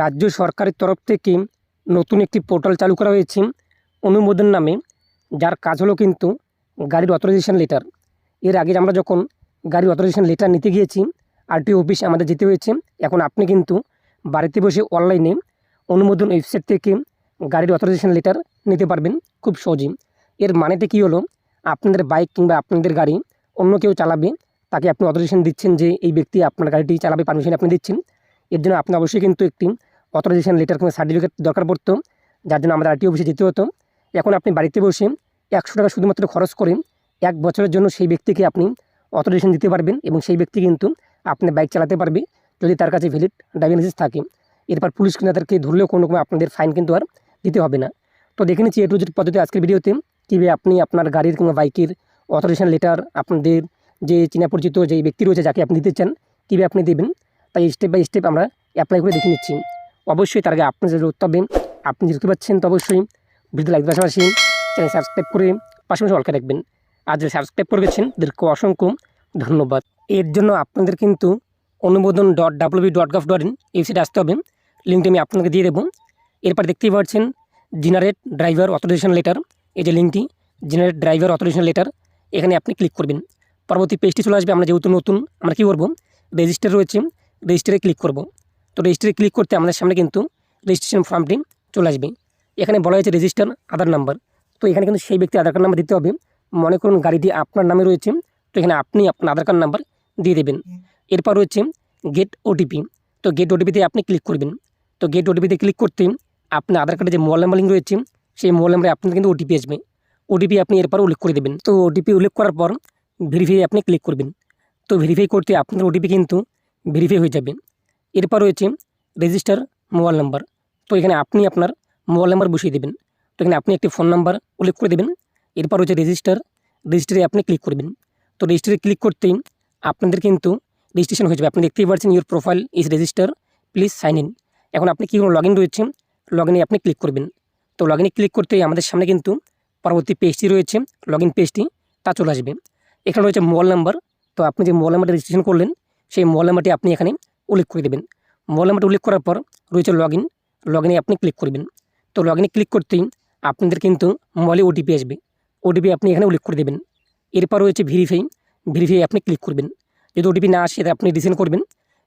রাজ্য সরকারের তরফ থেকে নতুন একটি পোর্টাল চালু করা হয়েছে। অনুমোদন নামে, যার কাজ হলো কিন্তু গাড়ির অথরাইজেশন লেটার এর আগে আমরা যখন গাড়ির অথরাইজেশন লেটার নিতে গিয়েছি আরটিও অফিসে আমাদের যেতে হয়েছে। এখন আপনি কিন্তু বাড়িতে বসে অনলাইনে অনুমোদন ওয়েবসাইট থেকে গাড়ির অথরাইজেশন লেটার নিতে পারবেন খুব সহজেই। এর মানেটা কী হলো, আপনাদের বাইক কিংবা আপনাদের গাড়ি অন্য কেউ চালাবে, তাকে আপনি অথরাইজেশন দিচ্ছেন যে এই ব্যক্তি আপনার গাড়িটি চালাবে পারমিশন আপনি দিচ্ছেন। এর জন্য আপনি অবশ্যই কিন্তু একটি অথরাইজেশন লেটার কিংবা সার্টিফিকেট দরকার পড়তো, যার জন্য আমরা আরটিও অফিসে যেতে হতো। এখন আপনি বাড়িতে বসে একশো টাকা শুধুমাত্র খরচ করে এক বছরের জন্য সেই ব্যক্তিকে আপনি অথরাইজেশন দিতে পারবেন এবং সেই ব্যক্তি কিন্তু আপনি বাইক চালাতে পারবে যদি তার কাছে ভ্যালিড ড্রাইভিং লাইসেন্স থাকে। এরপর পুলিশ কিনা তাদেরকে ধরলেও কোনো রকম আপনাদের ফাইন কিন্তু আর দিতে হবে না। তো দেখে নিচ্ছি এ টু জেড পদ্ধতি আজকের ভিডিওতে, কীভাবে আপনি আপনার গাড়ির কিংবা বাইকের অথরাইজেশন লেটার আপনাদের যে চেনা পরিচিত যে ব্যক্তি রয়েছে যাকে আপনি দিতে চান, কীভাবে আপনি দেবেন, তাই স্টেপ বাই স্টেপ আমরা অ্যাপ্লাই করে দেখে নিচ্ছি। অবশ্যই তার আগে আপনি যে উত্তর হবে আপনি যে দেখতে পাচ্ছেন, তো অবশ্যই ভিডিও লাইক পাশাপাশি চ্যানেল সাবস্ক্রাইব করে পাশাপাশি অলকা রাখবেন আর যে সাবস্ক্রাইব করে গেছেন, তাদেরকে অসংখ্য ধন্যবাদ। এর জন্য আপনাদের কিন্তু Anumodan dot W B dot gov dot in ওয়েবসাইটে আসতে হবে। লিঙ্কটি আমি আপনাকে দিয়ে দেবো। এরপর দেখতেই পাচ্ছেন জেনারেট ড্রাইভার অথরাইজেশন লেটার এই যে লিঙ্কটি জেনারেট ড্রাইভার অথরাইজেশন লেটার এখানে আপনি ক্লিক করবেন। পরবর্তী পেজটি চলে আসবে। আমরা যেহেতু নতুন, আমরা কী করব? রেজিস্টার রয়েছে রেজিস্টারে ক্লিক করব। তো রেজিস্টারে ক্লিক করতে আমাদের সামনে কিন্তু রেজিস্ট্রেশন ফর্মটি চলে আসবে। এখানে বলা হয়েছে রেজিস্টার আধার নাম্বার তো এখানে কিন্তু সেই ব্যক্তি আধার কার্ড নাম্বার দিতে হবে। মনে করুন গাড়িটি আপনার নামে রয়েছে। তো এখানে আপনি আপনার আধার কার্ড নাম্বার দিয়ে দেবেন। এরপর রয়েছে গেট ওটিপি তো গেট ওটিপিতে আপনি ক্লিক করবেন। তো গেট ওটিপিতে ক্লিক করতে আপনার আধার কার্ডে যে মোবাইল নাম্বার লিঙ্ক রয়েছে, সেই মোবাইল নাম্বারে আপনার কিন্তু ওটিপি আসবে। ওটিপি আপনি এরপর উল্লেখ করে দেবেন। তো ওটিপি উল্লেখ করার পর ভেরিফাই আপনি ক্লিক করবেন। তো ভেরিফাই করতে আপনার ওটিপি কিন্তু ভেরিফাই হয়ে যাবে। এরপর রয়েছে রেজিস্টার মোবাইল নাম্বার তো এখানে আপনি আপনার মোবাইল নাম্বার বসিয়ে দেবেন। তো এখানে আপনি একটি ফোন নাম্বার উল্লেখ করে দেবেন। এরপর রয়েছে রেজিস্টার রেজিস্টারে আপনি ক্লিক করবেন। তো রেজিস্টারে ক্লিক করতেই আপনাদের কিন্তু রেজিস্ট্রেশন হয়ে যাবে। আপনি দেখতেই পাচ্ছেন your profile is register please sign in এখন আপনি কী লগ ইন রয়েছে? লগ ইনে আপনি ক্লিক করবেন। তো লগ ইনে ক্লিক করতেই আমাদের সামনে কিন্তু পরবর্তী পেজটি রয়েছে। লগ ইন পেজটি তা চলে আসবে। এখানে রয়েছে মোবাইল নাম্বার তো আপনি যে মোবাইল নাম্বারটা রেজিস্ট্রেশন করলেন, সেই মোবাইল নাম্বারটি আপনি এখানে উল্লেখ করে দেবেন। মোবাইল নাম্বারটি উল্লেখ করার পর রয়েছে লগ ইন লগ ইনে আপনি ক্লিক করবেন। তো লগ ইনে ক্লিক করতেই আপনাদের কিন্তু মোবাইলে ওটিপি আসবে। ওটিপি আপনি এখানে উল্লেখ করে দেবেন। এরপর রয়েছে ভেরিফাই ভেরিফাই আপনি ক্লিক করবেন। যদি ওটিপি না আসে আপনি ডিসেন্ড করবেন।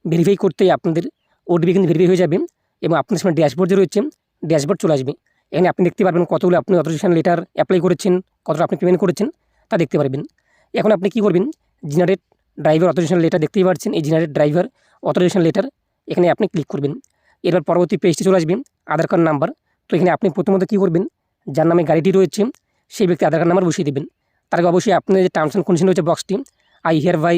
ভেরিফাই করতেই আপনাদের ওটিপি কিন্তু ভেরিফাই হয়ে যাবে এবং আপনার সামনে ড্যাশবোর্ড যে রয়েছে ড্যাশবোর্ড চলে আসবে। এখানে আপনি দেখতে পারবেন কতগুলো আপনি অথরাইজেশন লেটার অ্যাপ্লাই করেছেন, কতটা আপনি পেমেন্ট করেছেন, তা দেখতে পারবেন। এখন আপনি কী করবেন? জেনারেট ড্রাইভার অথরাইজেশন লেটার দেখতেই পাচ্ছেন। এই জেনারেট ড্রাইভার অথরাইজেশন লেটার এখানে আপনি ক্লিক করবেন। এরপর পরবর্তী পেজটি চলে আসবেন আধার কার্ড নাম্বার তো এখানে আপনি প্রথমত কী করবেন, যার নামে গাড়িটি রয়েছে, সেই ব্যক্তি আধার কার্ড নাম্বার বসিয়ে দেবেন। তার আগে অবশ্যই আপনার যে টার্মস অ্যান্ড কন্ডিশন রয়েছে বক্সটি I hereby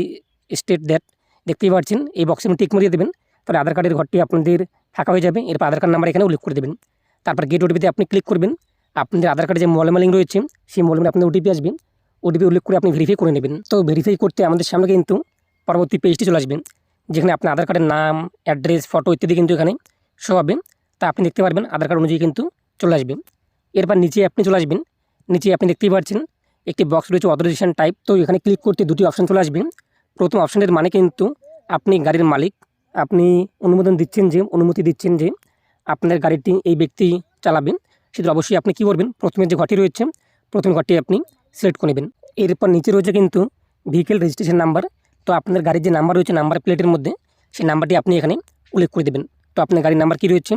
state that দেখতেই পাচ্ছেন, এই বক্সে আপনি টিক মারিয়ে দেবেন। তাহলে আধার কার্ডের ঘরটি আপনাদের ফাঁকা হয়ে যাবে, এরপর আধার কার্ড নাম্বার এখানে উল্লেখ করে দেবেন। তারপর গেট ওটিপিতে আপনি ক্লিক করবেন। আপনাদের আধার কার্ডে যে লিঙ্ক রয়েছে, সেই মোবাইল আপনাদের ওটিপি আসবে। ওটিপি উল্লেখ করে আপনি ভেরিফাই করে নেবেন। তো ভেরিফাই করতে আমাদের সামনে কিন্তু পরবর্তী পেজটি চলে আসবে। যেখানে আপনার আধার কার্ডের নাম অ্যাড্রেস ফটো ইত্যাদি কিন্তু এখানে শো হবে। তা আপনি দেখতে পারবেন, আধার কার্ড অনুযায়ী কিন্তু চলে আসবে। এরপর নিচে আপনি চলে আসবেন। নিচে আপনি দেখতেই পাচ্ছেন, একটি বক্স রয়েছে অথরাইজেশন টাইপ তো এখানে ক্লিক করতে দুটি অপশান চলে আসবে। প্রথম অপশনের মানে কিন্তু আপনি গাড়ির মালিক। আপনি অনুমোদন দিচ্ছেন যে, অনুমতি দিচ্ছেন যে আপনার গাড়িটি এই ব্যক্তি চালাবেন। সেটা অবশ্যই আপনি কী করবেন? প্রথমে যে ঘরটি রয়েছে, প্রথম ঘরটি আপনি সিলেক্ট করে নেবেন। এরপর নিচে রয়েছে কিন্তু ভেহিকেল রেজিস্ট্রেশন নাম্বার তো আপনার গাড়ির যে নাম্বার রয়েছে নাম্বার প্লেটের মধ্যে, সেই নাম্বারটি আপনি এখানে উল্লেখ করে দেবেন। তো আপনার গাড়ির নাম্বার কী রয়েছে?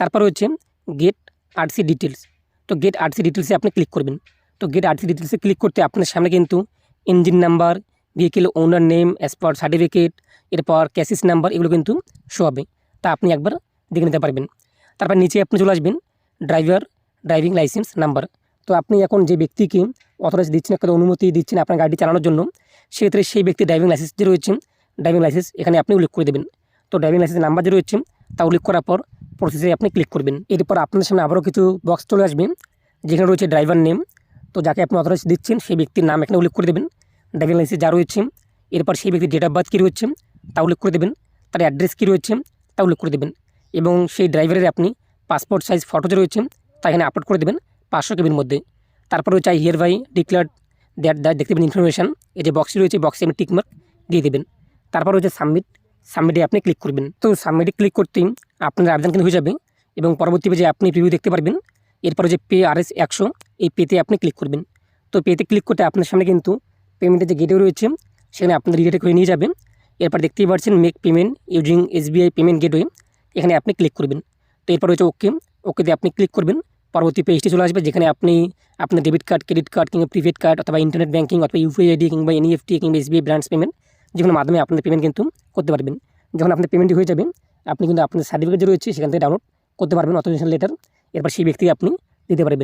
তারপর রয়েছে গেট আরসি ডিটেলস তো গেট আরসি ডিটেলসে আপনি ক্লিক করবেন। তো গেট আরসি ডিটেলসে ক্লিক করতে আপনার সামনে কিন্তু engine number vehicle owner name as per certificate এরপর ক্যাসিস নাম্বার এগুলো কিন্তু শো হবে। তা আপনি একবার দেখে নিতে পারবেন। তারপর নিচে আপনি চলে আসবেন ড্রাইভার ড্রাইভিং লাইসেন্স নাম্বার তো আপনি এখন যে ব্যক্তিকে অথরাইজ দিচ্ছেন একটা অনুমতি দিচ্ছেন আপনার গাড়ি চালানোর জন্য সেক্ষেত্রে সেই ব্যক্তি ড্রাইভিং লাইসেন্স যে রয়েছে ড্রাইভিং লাইসেন্স এখানে আপনি উল্লেখ করে দেবেন। তো ড্রাইভিং লাইসেন্স নাম্বার যে রয়েছে তা উল্লেখ করার পর প্রসেসে আপনি ক্লিক করবেন। এরপর আপনার সামনে আবারও কিছু বক্স চলে আসবে, যেখানে রয়েছে ড্রাইভার নেম তো যাকে আপনি অথরাইজ দিচ্ছেন, সেই ব্যক্তির নাম এখানে উল্লেখ করে দেবেন। ড্রাইভিং লাইসেন্স যা রয়েছে, এরপর সেই ব্যক্তির ডেট অফ বার্থ কী রয়েছে তা উল্লেখ করে দেবেন। তার অ্যাড্রেস কী রয়েছে তা উল্লেখ করে দেবেন। এবং সেই ড্রাইভারের আপনি পাসপোর্ট সাইজ ফটো যে রয়েছে, তা এখানে আপলোড করে দেবেন পাঁচশো কেবির মধ্যে। তারপর রয়েছে I hereby declare that that দেখতে পাবেন ইনফরমেশান এই যে বক্সটি রয়েছে বক্সে আপনি টিকমার্ক দিয়ে দেবেন। তারপর রয়েছে সাবমিট সাবমিটে আপনি ক্লিক করবেন। তো সাবমিটে ক্লিক করতেই আপনার আবেদন কিন্তু হয়ে যাবে এবং পরবর্তী পেজে আপনি প্রিভিউ দেখতে পারবেন। এরপরে যে পে আর এস একশো, এই পেতে আপনি ক্লিক করবেন। তো পেতে ক্লিক করতে আপনার সামনে কিন্তু পেমেন্টের যে গেটওয়ে রয়েছে, সেখানে আপনার রিলেটে করে নিয়ে যাবেন এরপর দেখতেই পাচ্ছেন make payment using SBI payment gateway এখানে আপনি ক্লিক করবেন। তো এরপর রয়েছে ওকে ওকেতে আপনি ক্লিক করবেন। পরবর্তী পেজটি চলে আসবে, যেখানে আপনি আপনার ডেবিট কার্ড ক্রেডিট কার্ড কিংবা প্রিপেড কার্ড অথবা ইন্টারনেট ব্যাঙ্কিং অথবা ইউপিআই আইডি কিংবা এনইএফটি কিংবা এসবিআই ব্রাঞ্চ পেমেন্ট যে কোনো মাধ্যমে আপনার পেমেন্ট কিন্তু করতে পারবেন। যখন আপনার পেমেন্টটি হয়ে যাবে, আপনি কিন্তু আপনার সার্টিফিকেট যে রয়েছে সেখান থেকে ডাউনলোড করতে পারবেন অথরাইজেশন লেটার এরপর সেই ব্যক্তিকে আপনি দিতে পারবেন।